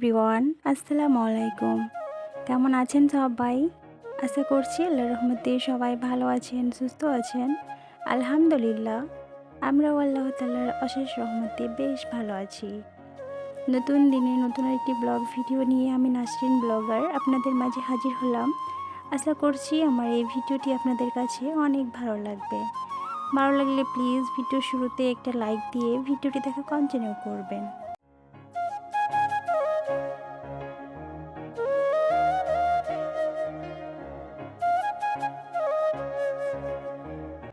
Everyone আসসালামু আলাইকুম কেমন আছেন সবাই? আশা করছি আল্লাহ রহমতে সবাই ভালো আছেন, সুস্থ আছেন। আলহামদুলিল্লাহ, আমরাও আল্লাহ তাল্লার অশেষ রহমতে বেশ ভালো আছি। নতুন দিনে নতুন একটি ব্লগ ভিডিও নিয়ে আমি নাসরিন ব্লগার আপনাদের মাঝে হাজির হলাম। আশা করছি আমার এই ভিডিওটি আপনাদের কাছে অনেক ভালো লাগবে। ভালো লাগলে প্লিজ ভিডিও শুরুতে একটা লাইক দিয়ে ভিডিওটি দেখা কন্টিনিউ করবেন।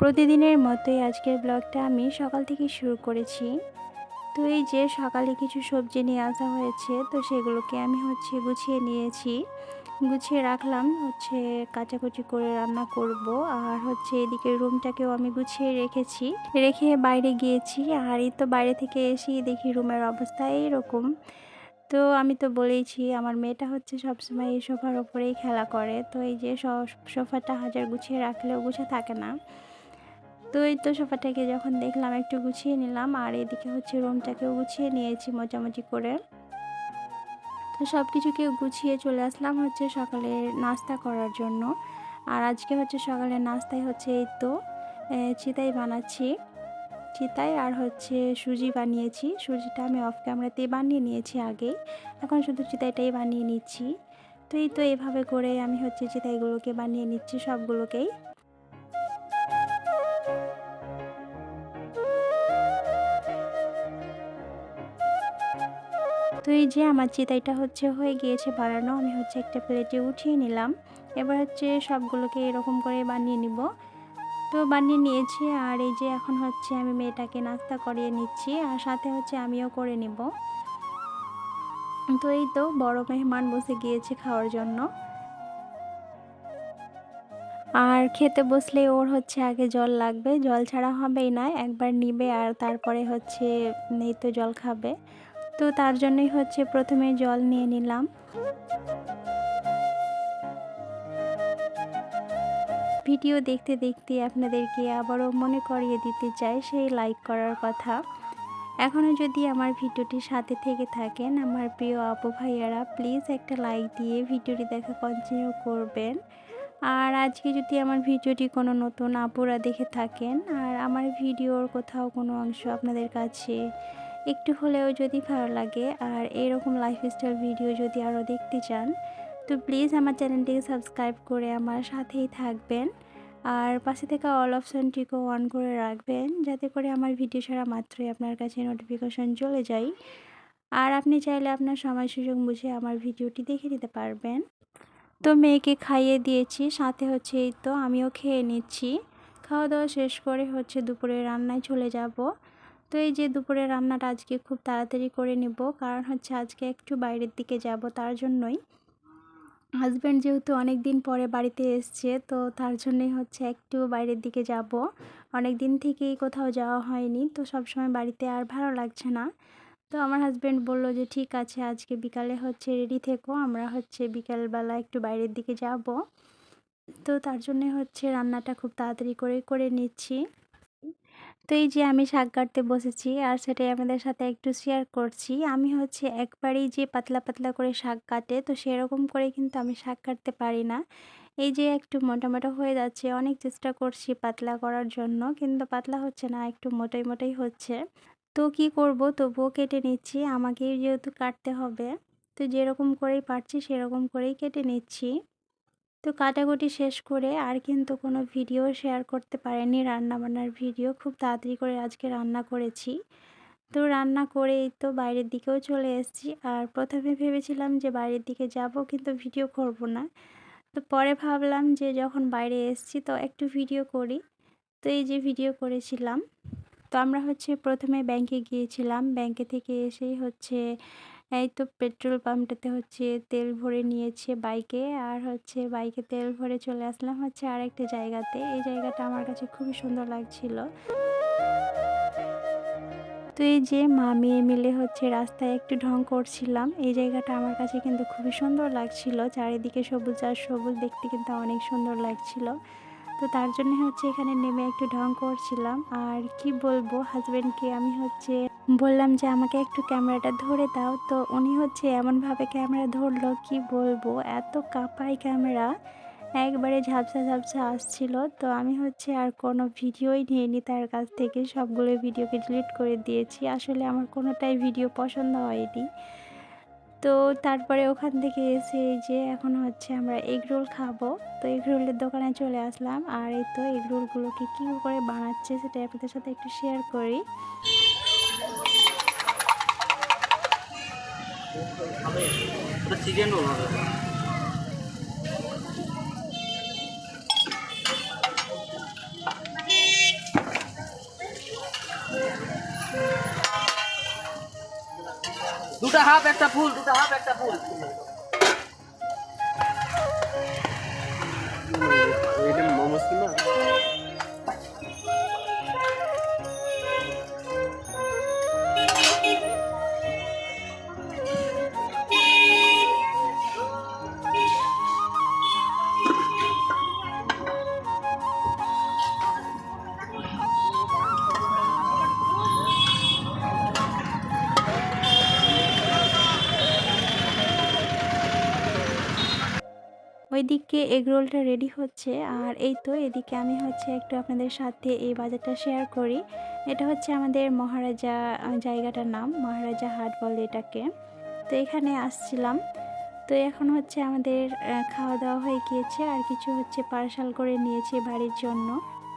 প্রতিদিনের মতোই আজকের ব্লগটা আমি সকাল থেকে শুরু করেছি। তো এই যে সকালে কিছু সবজি নিয়ে আসা হয়েছে, তো সেগুলোকে আমি হচ্ছে গুছিয়ে নিয়েছি। গুছিয়ে রাখলাম, হচ্ছে কাচাকুচি করে রান্না করব। আর হচ্ছে এদিকে রুমটাকেও আমি গুছিয়ে রেখেছি। রেখে বাইরে গিয়েছি, আর এই তো বাইরে থেকে এসে দেখি রুমের অবস্থা এইরকম। তো আমি তো বলেইছি, আমার মেয়েটা হচ্ছে সবসময় এই সোফার ওপরেই খেলা করে। তো এই যে সোফাটা হাজার গুছিয়ে রাখলেও গুছে থাকে না। তো এই তো সোফাটাকে যখন দেখলাম একটু গুছিয়ে নিলাম, আর এদিকে হচ্ছে রুমটাকেও গুছিয়ে নিয়েছি মোচামুচি করে। তো সব কিছুকে গুছিয়ে চলে আসলাম হচ্ছে সকালে নাস্তা করার জন্য। আর আজকে হচ্ছে সকালে নাস্তায় হচ্ছে এই তো চিতাই বানাচ্ছি। চিতাই আর হচ্ছে সুজি বানিয়েছি। সুজিটা আমি অফ ক্যামেরাতেই বানিয়ে নিয়েছি আগে এখন শুধু চিতাইটাই বানিয়ে নিচ্ছি। তো এই তো এভাবে করে আমি হচ্ছে চিতাইগুলোকে বানিয়ে নিচ্ছি সবগুলোকেই। তো এই যে আমার চিতাইটা হচ্ছে হয়ে গিয়েছে বানানো আমি হচ্ছে একটা প্লেটে উঠিয়ে নিলাম। এবার হচ্ছে সবগুলোকে এরকম করে বানিয়ে নিব। তো বানিয়ে নিয়েছি আর এই যে এখন হচ্ছে আমি মেয়েটাকে নাস্তা করিয়ে নিচ্ছি আর সাথে হচ্ছে আমিও করে নিব। তো এই তো বড় মেহমান বসে গিয়েছে খাওয়ার জন্য। আর খেতে বসলে ওর হচ্ছে আগে জল লাগবে, জল ছাড়া হবেই না, একবার নিবে আর তারপরে হচ্ছে এই তো জল খাবে। তো তার জন্যই হচ্ছে প্রথমে জল নিয়ে নিলাম। ভিডিও দেখতে দেখতে আপনাদেরকে আবারও মনে করিয়ে দিতে চাই সেই লাইক করার কথা। এখনও যদি আমার ভিডিওটির সাথে থেকে থাকেন, আমার প্রিয় আপু ভাইয়ারা প্লিজ একটা লাইক দিয়ে ভিডিওটি দেখা কন্টিনিউ করবেন। আর আজকে যদি আমার ভিডিওটি কোনো নতুন আপুরা দেখে থাকেন, আর আমার ভিডিওর কোথাও কোনো অংশ আপনাদের কাছে একটু হলেও যদি ভালো লাগে আর এরকম লাইফস্টাইল ভিডিও যদি আরও দেখতে চান, তো প্লিজ আমার চ্যানেলটিকে সাবস্ক্রাইব করে আমার সাথেই থাকবেন। আর পাশে থেকে অল অপশানটিকেও অন করে রাখবেন, যাতে করে আমার ভিডিও ছাড়া মাত্রই আপনার কাছে নোটিফিকেশন চলে যায়। আর আপনি চাইলে আপনার সময় সুযোগ বুঝে আমার ভিডিওটি দেখে নিতে পারবেন। তো মেয়েকে খাইয়ে দিয়েছি, সাথে হচ্ছে এই তো আমিও খেয়ে নিচ্ছি। খাওয়া দাওয়া শেষ করে হচ্ছে দুপুরে রান্নায় চলে যাব। তো এই যে দুপুরে রান্নাটা আজকে খুব তাড়াতাড়ি করে নিব। কারণ হচ্ছে আজকে একটু বাইরের দিকে যাব তার জন্যই। হাজব্যান্ড যেহেতু অনেক দিন পরে বাড়িতে এসছে, তো তার জন্যই হচ্ছে একটু বাইরের দিকে যাব। অনেক দিন থেকেই কোথাও যাওয়া হয়নি, তো সব সময় বাড়িতে আর ভালো লাগছে না। তো আমার হাজব্যান্ড বলল যে, ঠিক আছে, আজকে বিকালে হচ্ছে রেডি থেকো, আমরা হচ্ছে বিকালবেলা একটু বাইরের দিকে যাব। তো তার জন্যে হচ্ছে রান্নাটা খুব তাড়াতাড়ি করে করে নিচ্ছি। তো এই যে আমি শাক কাটতে বসেছি আর সেটাই আপনাদের সাথে একটু শেয়ার করছি। আমি হচ্ছে একবারেই যে পাতলা পাতলা করে শাক কাটে তো সেরকম করে কিন্তু আমি শাক কাটতে পারি না। এই যে একটু মোটা মোটা হয়ে যাচ্ছে, অনেক চেষ্টা করছি পাতলা করার জন্য কিন্তু পাতলা হচ্ছে না, একটু মোটাই মোটাই হচ্ছে। তো কি করব? তবুও কেটে নিচ্ছি, আমাকেই যেহেতু কাটতে হবে। তো যেরকম করেই পারছি সেরকম করেই কেটে নিচ্ছি। তো কাটাকুটি শেষ করে আর কিন্তু কোনো ভিডিও শেয়ার করতে পারেনি রান্নাবান্নার ভিডিও। খুব তাড়াতাড়ি করে আজকে রান্না করেছি। তো রান্না করেই তো বাইরের দিকেও চলে এসেছি। আর প্রথমে ভেবেছিলাম যে বাইরের দিকে যাব কিন্তু ভিডিও করব না। তো পরে ভাবলাম যে যখন বাইরে এসেছি তো একটু ভিডিও করি। তো এই যে ভিডিও করেছিলাম। তো আমরা হচ্ছে প্রথমে ব্যাংকে গিয়েছিলাম। ব্যাংকে থেকে এসেই হচ্ছে এই তো পেট্রোল পাম্পটাতে হচ্ছে তেল ভরে নিয়েছে বাইকে। আর হচ্ছে বাইকে তেল ভরে চলে আসলাম হচ্ছে আর একটা জায়গাতে। এই জায়গাটা আমার কাছে খুবই সুন্দর লাগছিল। তো এই যে মা মেয়ে মিলে হচ্ছে রাস্তায় একটু ঢং করছিলাম। এই জায়গাটা আমার কাছে কিন্তু খুবই সুন্দর লাগছিল। চারিদিকে সবুজ আর সবুজ দেখতে কিন্তু অনেক সুন্দর লাগছিল। তো তার জন্য হচ্ছে এখানে নেমে একটু ঢং করছিলাম। আর কি বলব হাজব্যান্ডকে আমি হচ্ছে বললাম যে, আমাকে একটু ক্যামেরাটা ধরে দাও। তো উনি হচ্ছে এমনভাবে ক্যামেরা ধরলো কি বলব? এত কাঁপায় ক্যামেরা। একবারে ঝাপসা ঝাপসা আসছিল। তো আমি হচ্ছে আর কোনো ভিডিওই নিইনি তার কাছ থেকে। সবগুলো ভিডিওকে ডিলিট করে দিয়েছি। আসলে আমার কোনোটাই ভিডিও পছন্দ হয়নি। তো তারপরে ওখান থেকে এসে যে এখন হচ্ছে আমরা এগ রোল খাব। তো এগ রোলের দোকানে চলে আসলাম। আর এই তো এগ রোলগুলোকে কী করে বানাচ্ছে সেটা আপনাদের সাথে একটু শেয়ার করি। চিকেন রোল হবে দুটা হাফ একটা ফুল দুটা হাফ একটা ফুল। ওইদিকে এগ রোলটা রেডি হচ্ছে। আর এই তো এদিকে আমি হচ্ছে একটু আপনাদের সাথে এই বাজারটা শেয়ার করি। এটা হচ্ছে আমাদের মহারাজা জায়গাটার নাম, মহারাজা হাট বলে এটাকে। তো এখানে আসছিলাম। তো এখন হচ্ছে আমাদের খাওয়া দাওয়া হয়ে গিয়েছে আর কিছু হচ্ছে পার্সাল করে নিয়েছি বাড়ির জন্য।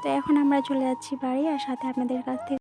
তো এখন আমরা চলে যাচ্ছি বাড়ি আর সাথে আপনাদের কাছ থেকে